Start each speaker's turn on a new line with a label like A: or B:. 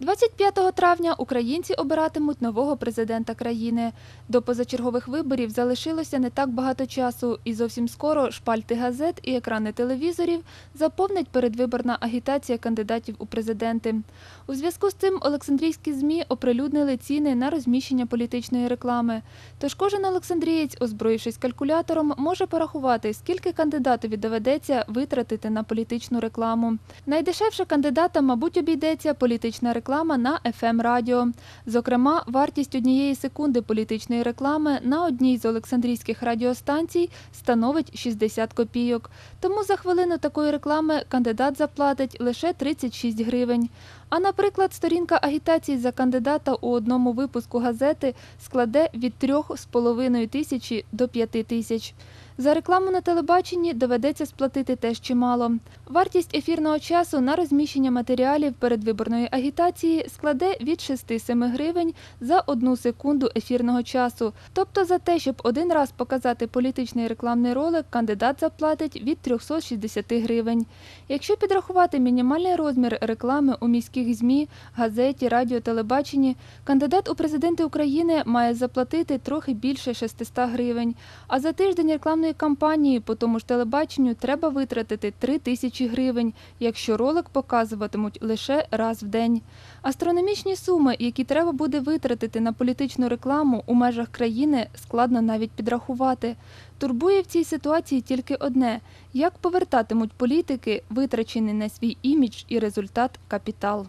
A: 25 травня українці обиратимуть нового президента країни. До позачергових виборів залишилося не так багато часу, і зовсім скоро шпальти газет і екрани телевізорів заповнить передвиборна агітація кандидатів у президенти. У зв'язку з цим Олександрійські ЗМІ оприлюднили ціни на розміщення політичної реклами. Тож кожен олександрієць, озброївшись калькулятором, може порахувати, скільки кандидатові доведеться витратити на політичну рекламу. Найдешевше кандидата, мабуть, обійдеться політична реклама на fm радіо Зокрема, вартість однієї секунди політичної реклами на одній з олександрійських радіостанцій становить 60 копійок. Тому за хвилину такої реклами кандидат заплатить лише 36 гривень. А, наприклад, сторінка агітації за кандидата у одному випуску газети складе від 3,5 тисячі до 5 тисяч. За рекламу на телебаченні доведеться сплатити теж чимало. Вартість ефірного часу на розміщення матеріалів передвиборної агітації складе від 6-7 гривень за одну секунду ефірного часу. Тобто за те, щоб один раз показати політичний рекламний ролик, кандидат заплатить від 360 гривень. Якщо підрахувати мінімальний розмір реклами у міських ЗМІ, газеті, радіо, телебаченні, кандидат у президенти України має заплатити трохи більше 600 гривень. А за тиждень рекламної кампанії по тому ж телебаченню треба витратити 3 тисячі гривень, якщо ролик показуватимуть лише раз в день. Астрономічні суми, які треба буде витратити на політичну рекламу у межах країни, складно навіть підрахувати. Турбує в цій ситуації тільки одне: як повертатимуть політики витрачений на свій імідж і результат капітал.